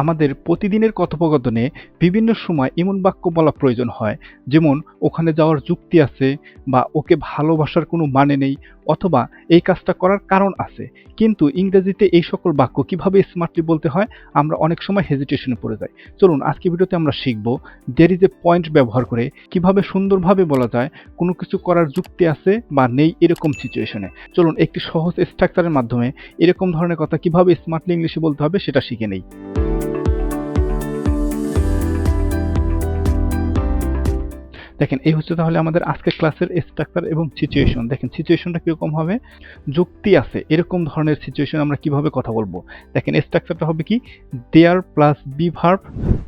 আমাদের প্রতিদিনের কথোপকথনে বিভিন্ন সময় এমন বাক্য বলা প্রয়োজন হয়, যেমন, ওখানে যাওয়ার যুক্তি আছে বা, ওকে ভালোবাসার কোনো মানে নেই অথবা, এই কাজটা করার কারণ আছে কিন্তু ইংরেজিতে এই সকল বাক্য কীভাবে স্মার্টলি বলতে হয়, আমরা অনেক সময় হেজিটেশনে পড়ে যাই। চলুন, আজকে ভিডিওতে আমরা শিখব দের ইজ এ পয়েন্ট ব্যবহার করে কীভাবে সুন্দরভাবে বলা যায়, কোনো কিছু করার যুক্তি আছে বা নেই এরকম সিচুয়েশনে চলুন, একটি সহজ স্ট্রাকচারের মাধ্যমে এরকম ধরনের কথা কীভাবে স্মার্টলি ইংলিশে বলতে হবে সেটা শিখে নেই। দেখেন, এই হচ্ছে তাহলে আমাদের আজকের ক্লাসের স্ট্রাকচার এবং সিচুয়েশন দেখেন সিচুয়েশনটা কীরকম হবে? যুক্তি আছে, এরকম ধরনের সিচুয়েশন আমরা কীভাবে কথা বলব? দেখেন স্ট্রাকচারটা হবে কি? There plus be verb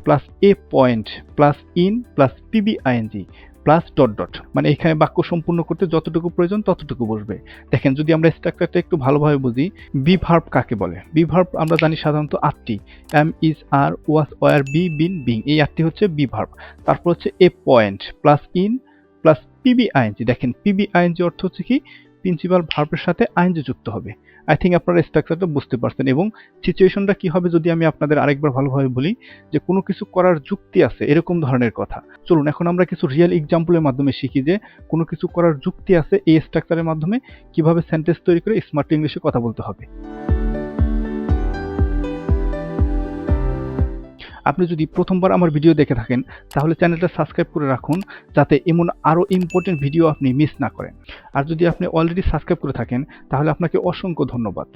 plus a point plus in plus PB ING plus dot dot মানে এখানে বাক্য সম্পূর্ণ করতে যতটুকু প্রয়োজন ততটুকু বসবে। দেখেন যদি আমরা স্ট্রাকচারটা একটু ভালোভাবে বুঝি বি ভার্ব কাকে বলে? বি ভার্ব আমরা জানি সাধারণত আটটি। Am is are was were be been being এই আটটি হচ্ছে বি ভার্ব তারপর হচ্ছে a point plus in plus PB ING দেখেন পিবি আইএনজি অর্থ হচ্ছে কি? প্রিন্সিপাল ভার্বের সাথে আইনজে যুক্ত হবে। আই থিঙ্ক আপনারা স্ট্রাকচারটা বুঝতে পারছেন এবং সিচুয়েশনটা কি হবে যদি আমি আপনাদের আরেকবার ভালোভাবে বলি, যে কোনো কিছু করার যুক্তি আছে এরকম ধরনের কথা। চলুন, এখন আমরা কিছু রিয়েল এক্সাম্পলের মাধ্যমে শিখি যে কোনো কিছু করার যুক্তি আছে এই স্ট্রাকচারের মাধ্যমে কীভাবে সেন্টেন্স তৈরি করে স্মার্ট ইংলিশে কথা বলতে হবে। আপনি যদি প্রথমবার আমার ভিডিও দেখে থাকেন, তাহলে চ্যানেলটা সাবস্ক্রাইব করে রাখুন, যাতে এমন আরও ইম্পর্টেন্ট ভিডিও আপনি মিস না করেন। আর যদি আপনি অলরেডি সাবস্ক্রাইব করে থাকেন, তাহলে আপনাকে অসংখ্য ধন্যবাদ।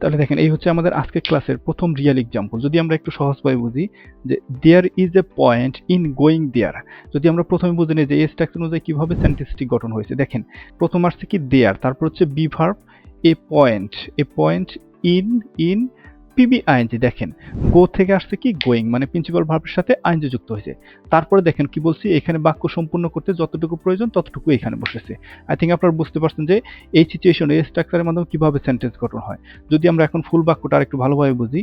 তাহলে দেখেন, এই হচ্ছে আমাদের আজকের ক্লাসের প্রথম রিয়েল এক্সাম্পল যদি আমরা একটু সহজভাবে বুঝি, যে there is a point in going there যদি আমরা প্রথমে বুঝে নিই যে এই স্ট্রাকচার অনুযায়ী কীভাবে সেন্টেন্সটি গঠন হয়েছে। দেখেন, প্রথম আসছে কি দেয়ার তারপর হচ্ছে be verb a point a point in in PB ING দেখেন, গো থেকে আসছে কি গোয়িং মানে প্রিন্সিপাল ভার্বের সাথে আইনজি যুক্ত হয়েছে। তারপরে দেখেন কি বলছি, এখানে বাক্য সম্পূর্ণ করতে যতটুকু প্রয়োজন ততটুকু এখানে বসেছে। আই থিঙ্ক আপনারা বুঝতে পারছেন যে এই সিচুয়েশন এই স্ট্রাকচারের মাধ্যমে কীভাবে সেন্টেন্স গঠন হয়। যদি আমরা এখন ফুল বাক্যটা আর একটু ভালোভাবে বুঝি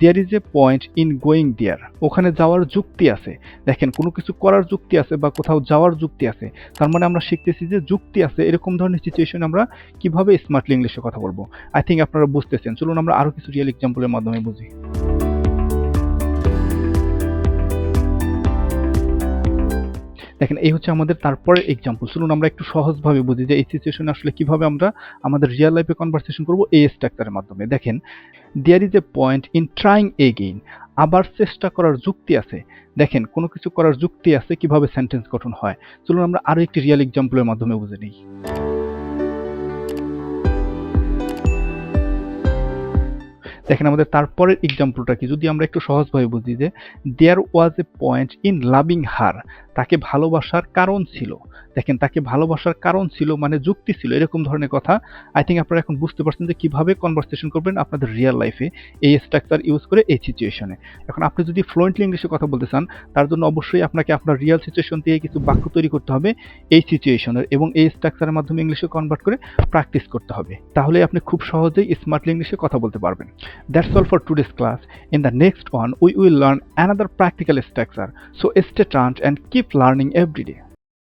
there is a point in going there ওখানে যাওয়ার যুক্তি আছে। দেখেন, কোনো কিছু করার যুক্তি আছে বা কোথাও যাওয়ার যুক্তি আছে। তার মানে আমরা শিখতেছি যে যুক্তি আছে, এরকম ধরনের সিচুয়েশন আমরা কীভাবে স্মার্টলি ইংলিশে কথা বলব। আই থিঙ্ক আপনারা বুঝতেছেন। চলুন আমরা আরও কিছু রিয়েল এক্সাম্পলের মাধ্যমে বুঝি। দেখেন, এই হচ্ছে আমাদের তারপরের এক্সাম্পল শুনুন আমরা একটু সহজভাবে বুঝি যে এই সিচুয়েশনে আসলে কীভাবে আমরা আমাদের রিয়েল লাইফে কনভারসেশন করব এই স্ট্রাকচারের মাধ্যমে। দেখেন there is a point in trying again আবার চেষ্টা করার যুক্তি আছে। দেখেন, কোনো কিছু করার যুক্তি আছে কীভাবে সেন্টেন্স গঠন হয়। চলুন আমরা আরও একটি রিয়েল এক্সাম্পলের মাধ্যমে বুঝে নিই। দেখেন আমাদের তারপরের এক্সাম্পলটা কি? যদি আমরা একটু সহজভাবে বুঝি যে there was a point in loving her তাকে ভালোবাসার কারণ ছিল। দেখেন তাকে ভালোবাসার কারণ ছিল মানে যুক্তি ছিল এরকম ধরনের কথা আই থিঙ্ক আপনারা এখন বুঝতে পারছেন যে কীভাবে কনভারসেশন করবেন আপনাদের রিয়েল লাইফে এই স্ট্রাকচার ইউজ করে এই সিচুয়েশনে এখন আপনি যদি ফ্লুয়েন্টলি ইংলিশে কথা বলতে চান তার জন্য অবশ্যই আপনাকে আপনার রিয়েল সিচুয়েশন থেকে কিছু বাক্য তৈরি করতে হবে এই সিচুয়েশনের এবং এই স্ট্রাকচারের মাধ্যমে ইংলিশে কনভার্ট করে প্র্যাকটিস করতে হবে তাহলে আপনি খুব সহজেই স্মার্টলি ইংলিশে কথা বলতে পারবেন That's all for class. In the next one, we will learn another practical structure. So stay tuned and keep learning every day.